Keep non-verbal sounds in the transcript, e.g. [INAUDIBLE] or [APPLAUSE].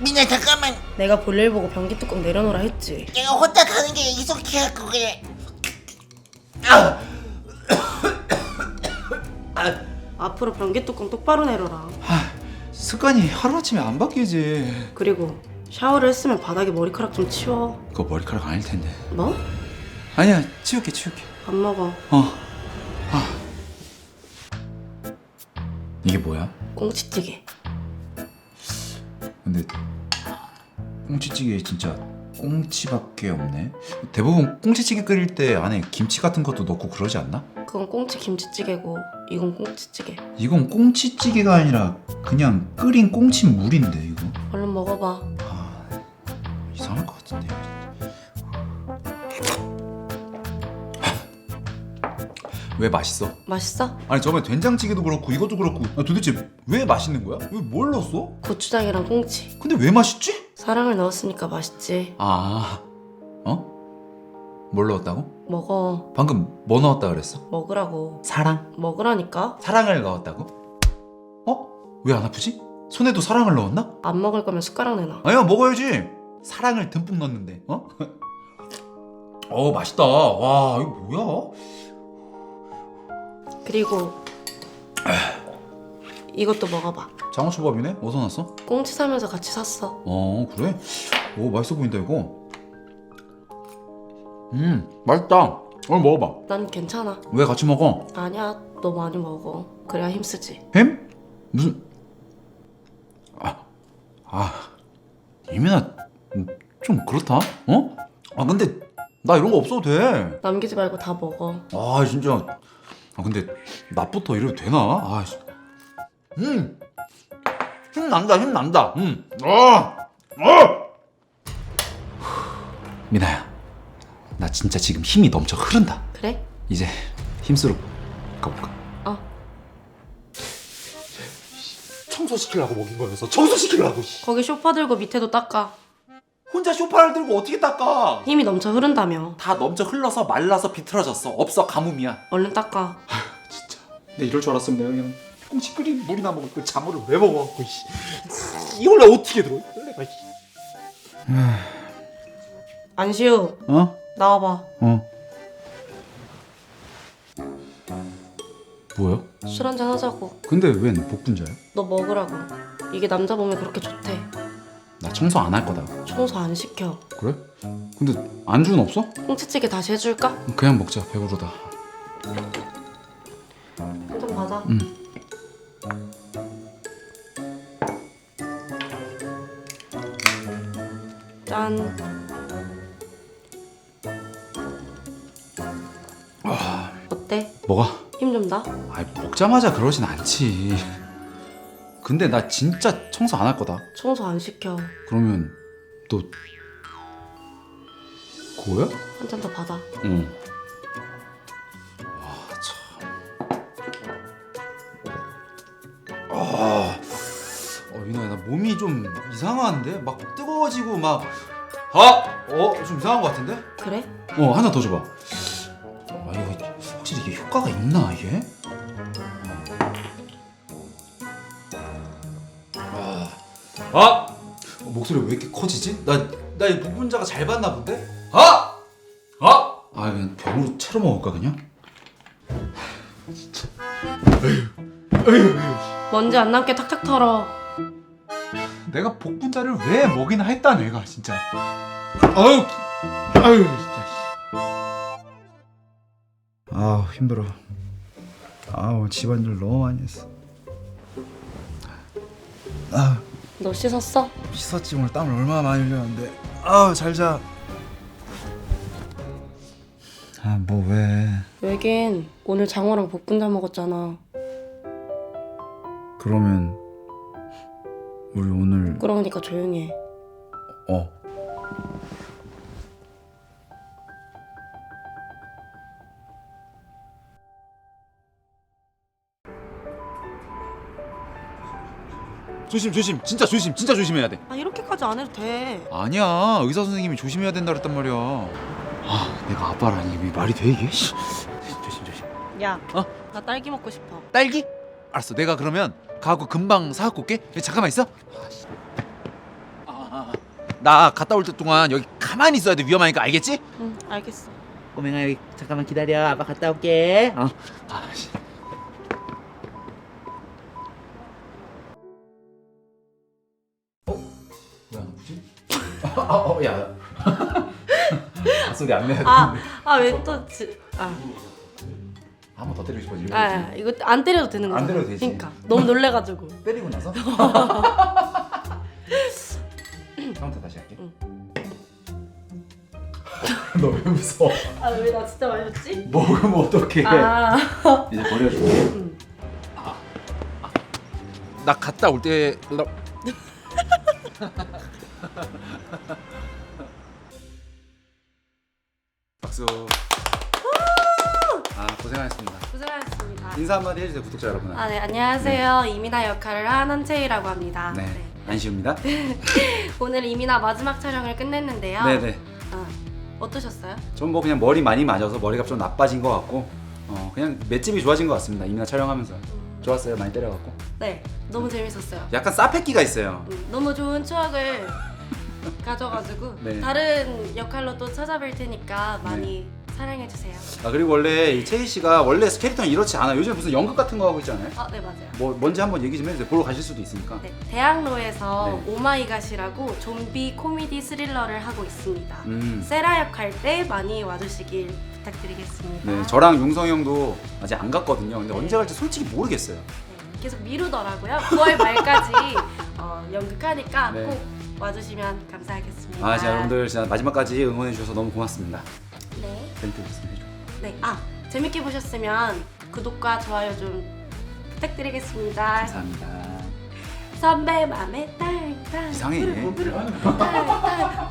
민아 잠깐만 내가 볼일 보고 변기 뚜껑 내려놓으라 했지. 내가 혼자 가는 게 익숙해갖고 그래 아, 앞으로 변기 뚜껑 똑바로 내려라. 습관이 하루아침에 안 바뀌지 그리고 샤워를 했으면 바닥에 머리카락 좀 치워. 그거 머리카락 아닐 텐데 뭐? 아니야 치울게 치울게 밥 먹어. 어 아. 이게 뭐야? 꽁치찌개. 근데 꽁치찌개에 진짜 꽁치밖에 없네 대부분 꽁치찌개 끓일 때 안에 김치 같은 것도 넣고 그러지 않나? 그건 꽁치 김치찌개고 이건 꽁치찌개. 이건 꽁치찌개가 아니라 그냥 끓인 꽁치 물인데 이거 얼른 먹어봐. 왜 맛있어? 맛있어? 아니 저번에 된장찌개도 그렇고 이것도 그렇고 아, 도대체 왜 맛있는 거야? 왜 뭘 넣었어? 고추장이랑 꽁치. 근데 왜 맛있지? 사랑을 넣었으니까 맛있지. 아 어? 뭘 넣었다고? 먹어. 방금 뭐 넣었다 그랬어? 먹으라고. 사랑? 먹으라니까? 사랑을 넣었다고? 어? 왜 안 아프지? 손에도 사랑을 넣었나? 안 먹을 거면 숟가락 내놔. 아니야 먹어야지 사랑을 듬뿍 넣었는데 어? [LAUGHS] 어 맛있다 와 이거 뭐야? 그리고 이것도 먹어봐. 장어초밥이네? 어디서 났어? 꽁치 사면서 같이 샀어. 어 그래? 오 맛있어 보인다 이거 음 맛있다 오늘 먹어봐 난 괜찮아. 왜 같이 먹어? 아니야, 너 많이 먹어. 그래야 힘쓰지. 햄? 무슨 아, 아 이민아 음, 좀 그렇다 어? 아 근데 나 이런 거 없어도 돼아 남기지 말고 다 먹어. 진짜 아 근데 낮부터 이래도 되나? 아 씨. 음! 힘 난다 힘 난다 음. 아! 아! 미나야 나 진짜 지금 힘이 넘쳐 흐른다 그래? 이제 힘쓰러 가볼까? 어. 청소시키려고 먹인 거여서 청소시키려고 씨. 거기 쇼파 들고 밑에도 닦아. 혼자 쇼파를 들고 어떻게 닦아 힘이 넘쳐 흐른다며. 다 넘쳐 흘러서 말라서 비틀어졌어 없어 가뭄이야 얼른 닦아. 진짜 내 이럴 줄 알았으면 내가 그냥 꽁치 끓인 물이나 먹을 그 장어를 왜 먹어갖고 씨. 이걸 내가 어떻게 들어 내가 씨. 안시우, 어? 나와봐. 어 뭐야? 술 한잔 하자고. 근데 웬 복분자야? 너 먹으라고. 이게 남자 몸에 그렇게 좋대. 나 청소 안 할 거다 청소 안 시켜. 그래? 근데 안주는 없어? 꽁치찌개 다시 해줄까? 그냥 먹자 배부르다 한 잔 받아. 응. 짠. 어때? 뭐가? 힘 좀 나? 아이 먹자마자 그러진 않지 근데 나 진짜 청소 안 할 거다 청소 안 시켜. 그러면 너 고야? 한 잔 더 받아. 응. 와 참. 아, 어 민호야 나 몸이 좀 이상한데 막 뜨거워지고 막 아, 어좀 이상한 것 같은데? 그래? 어한잔더 줘봐. 아 이거 확실히 이게 효과가 있나 이게? 아, 아 어, 목소리 왜 이렇게 커지지? 나 나 이 부분자가 잘 받나 본데? 아, 아, 아 그냥 병으로 채로 먹을까 그냥? 먼지 안 남게 탁탁 털어. 내가 복분자를 왜 먹이나 했다 내가 진짜. 아유, 아유 진짜. 아우 힘들어 아우 집안일 너무 많이 했어 아 너 씻었어? 씻었지 오늘 땀을 얼마나 많이 흘렸는데 아우 잘자 아 뭐왜 왜긴 오늘 장어랑 볶음자 먹었잖아. 그러면 우리 오늘 부끄러우니까 조용히 해. 어 조심 조심 진짜 조심 진짜 조심해야 돼. 아 이렇게까지 안 해도 돼. 아니야 의사 선생님이 조심해야 된다 그랬단 말이야. 아 내가 아빠라니 이게 말이 돼 이게? 씨. 조심 조심. 야, 어? 나 딸기 먹고 싶어. 딸기? 알았어 내가 그러면 가고 금방 사갖고 올게. 잠깐만 있어. 아, 씨. 아 아, 나 갔다 올 때 동안 여기 가만히 있어야 돼 위험하니까 알겠지? 응 알겠어. 꼬맹아 여기 잠깐만 기다려 아빠 갔다 올게 어. 아씨 어야 [LAUGHS] 아, 소리 안 내야 돼. 아아 왜또 아. 한번 더 때리고 싶어 지금. 아 이거 안 때려도 되는 거야. 안 때려도 되지. 그러니까 너무 놀래가지고. [LAUGHS] 때리고 나서. [LAUGHS] 처음부터 다시 할게. 너왜 웃어? 아왜 나 진짜 마셨지? 먹으면 어떡해? 아. 이제 버려줄게. 아. 나 갔다 올 때. 박수. 아 고생하셨습니다. 고생하셨습니다. 인사 한마디 해주세요 구독자 여러분. 아, 네, 안녕하세요. 이민아 역할을 한 한채희라고 합니다. 네. 안시우입니다. [LAUGHS] 오늘 이민아 마지막 촬영을 끝냈는데요. 네네. 어, 어떠셨어요? 전 뭐 그냥 머리 많이 맞아서 머리가 좀 나빠진 것 같고 어 그냥 맷집이 좋아진 것 같습니다. 이민아 촬영하면서 좋았어요. 많이 때려갖고 네, 너무 재밌었어요. 약간 싸패기가 있어요. 음, 너무 좋은 추억을 [LAUGHS] 가져가지고 네. 다른 역할로 또 찾아뵐 테니까 많이 사랑해주세요. 아 그리고 원래 이 채희 씨가 원래 캐릭터는 이렇지 않아. 요즘 무슨 연극 같은 거 하고 있잖아요. 아, 네 맞아요. 뭐 뭔지 한번 얘기 좀 해주세요. 보러 가실 수도 있으니까. 네, 대학로에서 네. 오마이갓이라고 좀비 코미디 스릴러를 하고 있습니다. 음. 세라 역할 때 많이 와주시길 부탁드리겠습니다. 네, 저랑 용성이 형도 아직 안 갔거든요. 근데 네. 언제 갈지 솔직히 모르겠어요. 네, 계속 미루더라고요. 9월 말까지 [LAUGHS] 어, 연극하니까 네. 꼭 와주시면 감사하겠습니다. 아, 자 여러분들 진짜 마지막까지 응원해 주셔서 너무 고맙습니다. 네. 멘트 무슨 해줘. 네. 아 재밌게 보셨으면 구독과 좋아요 좀 부탁드리겠습니다. 감사합니다. 선배 맘에 딸딸 이상해. 딸딸